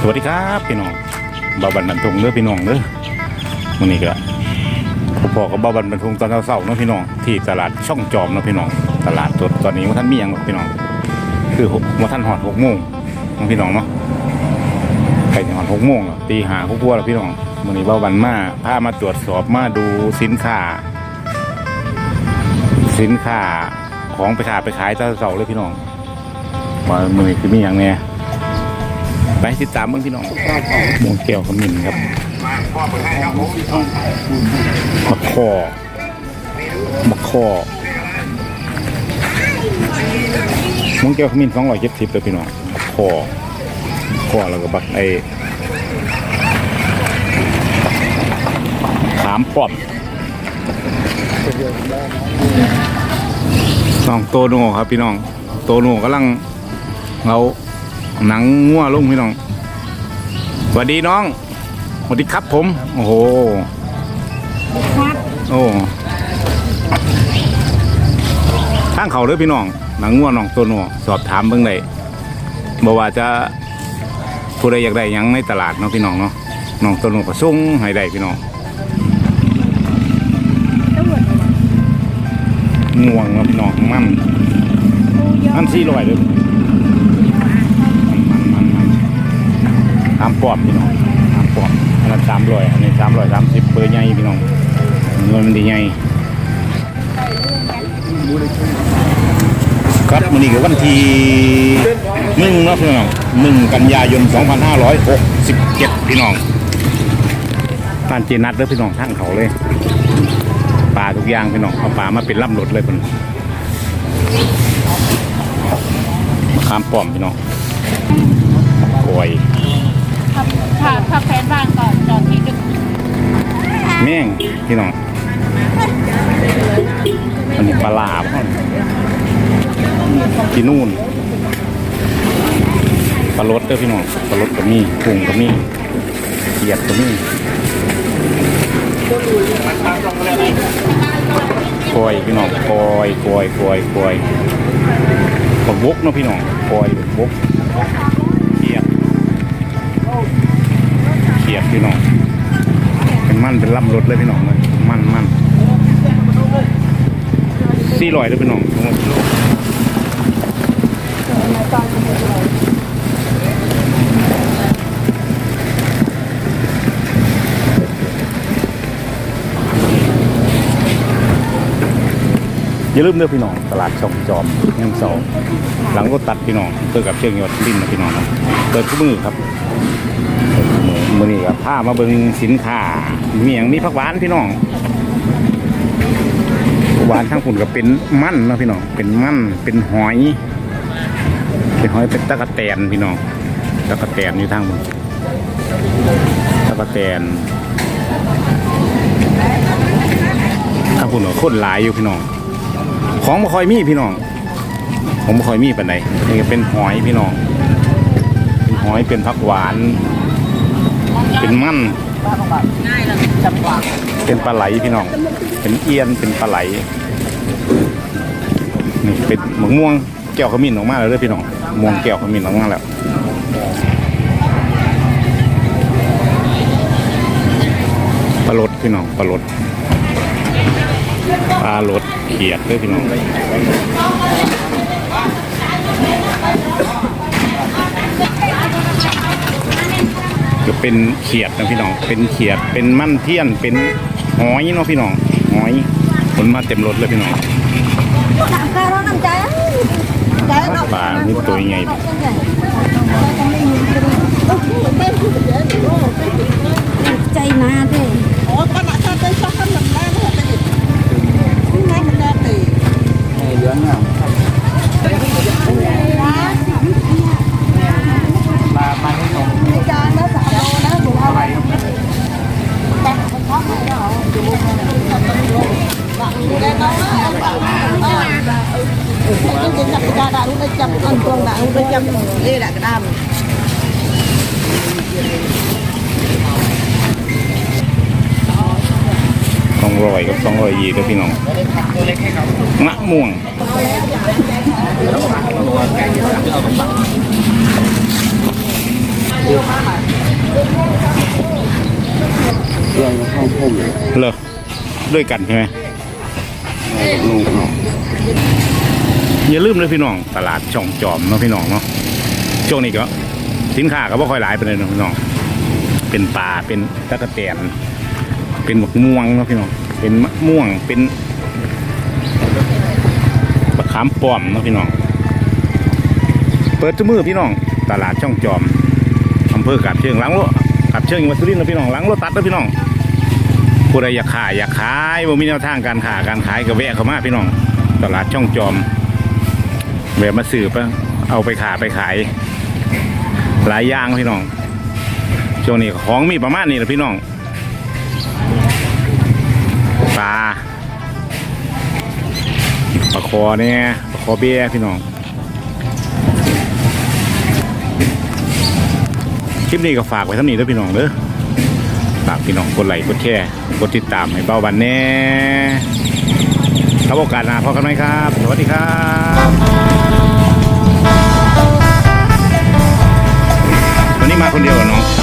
สวัสดีครับพี่น้องบ่าวบันบันทงเด้อพี่น้องเด้อมื้อนี้ก็พอกับบ่าวบันบันทงตอนเช้าๆเนาะพี่น้องที่ตลาดช่องจอมเนาะพี่น้องตลาดสดตอนนี้ว่าท่านมีหยังหรอพี่น้อง คือหกว่าท่านหอดหกโมงเนาะพี่น้องเนาะใกล้จะหอดหกโมงแล้วตีห้าหกวัวแล้วพี่น้องมื้อนี้บ่าวบันมาพามาตรวจสอบมาดูสินค้า สินค้าของไปขายไปขายตอนเช้าเลยพี่น้องว่ามือนี้คือมีหยังแหน่ ไปติดตามเมืองพี่น้องมวงแก้วขมิ้นครับมะขอมะขอมวงแก้วขมิ้นสองร้อยเจ็ดสิบเลยพี่น้องมะขอขอแล้วก็บักไอ้ขามปอมน้องโตโน่ครับพี่น้อง โตโน่กำลังเรา หนังงัวลุงพี่น้อง สวัสดีน้องสวัสดีครับผม โอ้โหโอ้ทางเขาเลยพี่น้อง หนังงัวน้องตัวหนัวสอบถามเบิ่งได้บอกว่าจะผู้ใดอยากได้หยังในตลาดเนาะพี่น้องเนาะน้องตัวหนัวก็ส่งให้ได้พี่น้องง่วงครับพี่น้องมันมันสี่ร้อยเลย ตามปอบพี่น้องตามปอบอันนั้นสามร้อยอันนี้สามร้อยสามสิบเบอร์ใหญ่พี่น้องเงินมันดีใหญ่ครับมันนี่ก็วันที่หนึ่งนะพี่น้องหนึ่งกันยายนสองพันห้าร้อยหกสิบเจ็ดพี่น้องท่านเจนัดเด้อพี่น้องทั้งเขาเลยปลาทุกอย่างพี่น้องเอาปลามาเป็นล่ำรถเลยพี่น้องมะขามป้อมพี่น้อง ถ้าถ้าแฟนว่างก่อนจอดที่ดึกแม่งพี่น้องอันนี้ปลาลาบที่นู่นปลารสเด้อพี่น้องปลารสก็มีกุ้งก็มีเขียดก็มีกอยพี่น้องกอยกอยกอยกอยกบกเนาะพี่น้องกอยบก เขียดพี่น้องเป็นมั่นเป็นลำรถเลยพี่น้องเลยมั่นมั่นสี่ร้อยเลยพี่น้องทั้งหมดกิโลอย่าลืมเด้อพี่น้องตลาดช่องจอมเงินเสาหลังรถตัดพี่น้องเปิดกับเชียงยอดดินนะพี่น้องเปิดทุกมือครับ กับผ้ามาเบิงสินค้าเมียงมีผักหวานพี่น้องผักหวานข้างฝุ่นก็เป็นมั่นนะพี่น้องเป็นมั่นเป็นหอย เป็นหอยเป็นตะกะแตนพี่น้องตะกะแตนอยู่ทางบนตะกะแตนข้างฝุ่นก็คนหลายอยู่พี่น้อง ของบ่คอยมีพี่น้องของบ่คอยมีปานใดนี่เป็นหอยพี่น้องเป็นหอยเป็นผักหวาน เป็นมันเป็นปลาไหลพี่น้อง เป็นเอียนเป็นปลาไหลนี่เป็นมะม่วงแก้วขมิ้นออกมาแล้วเด้อพี่น้องม่วงแก้วขมิ้นออกมาแล้วปลาลดพี่น้องปลาลดปลาลดเขียดเด้อพี่น้อง ก็เป็นเขียดนะพี่น้อง เป็นเขียด เป็นมั่นเทียน เป็นหอยเนาะพี่น้องหอยขนมาเต็มรถเลยพี่น้องปลานี่ตัวใหญ่ Kecap kan tuang tak, kecap ni dah kenam. Con rồi, con rồi gì đó phi nồng. Ngã muồng. เราเข้าพุ่มเลยด้วยกันใช่ไหมลูกเขา อย่าลืมเลยพี่น้องตลาดช่องจอมเนาะพี่น้องเนาะช่วงนี้ก็สินค้าก็บ่ค่อยหลายไปเลยเนาะพี่น้อง เป็นปลาเป็นตะกะแตนเป็นมะม่วงเนาะพี่น้องเป็นมะม่วงเป็นมะขามป้อมเนาะพี่น้อง เปิดทุกมือพี่น้อง ตลาดช่องจอมอำเภอกาบเชิงหลังรถกาบเชิงจังหวัดสุรินทร์นะพี่น้องหลังรถตัดนะพี่น้องผู้ใดอยากขายอยากขายบ่มีแนวทางการขายการขายก็แวะเข้ามาพี่น้อง ตลาดช่องจอม แวะมาสืบเอาไปขายไปขาย หลายอย่างพี่น้องช่วงนี้ของมีประมาณนี้แหละพี่น้องปลาปลาคอเนี่ยปลาคอเบี้ยพี่น้องคลิปนี้ก็ฝากไว้ท่านี้แล้วพี่น้องเด้อฝากพี่น้องกดไลค์กดแชร์กดติดตามให้เบาบันแน่ ครับโอกาสหน้าพบกันไหมครับ สวัสดีครับวันนี้มาคนเดียวเหรอน้อง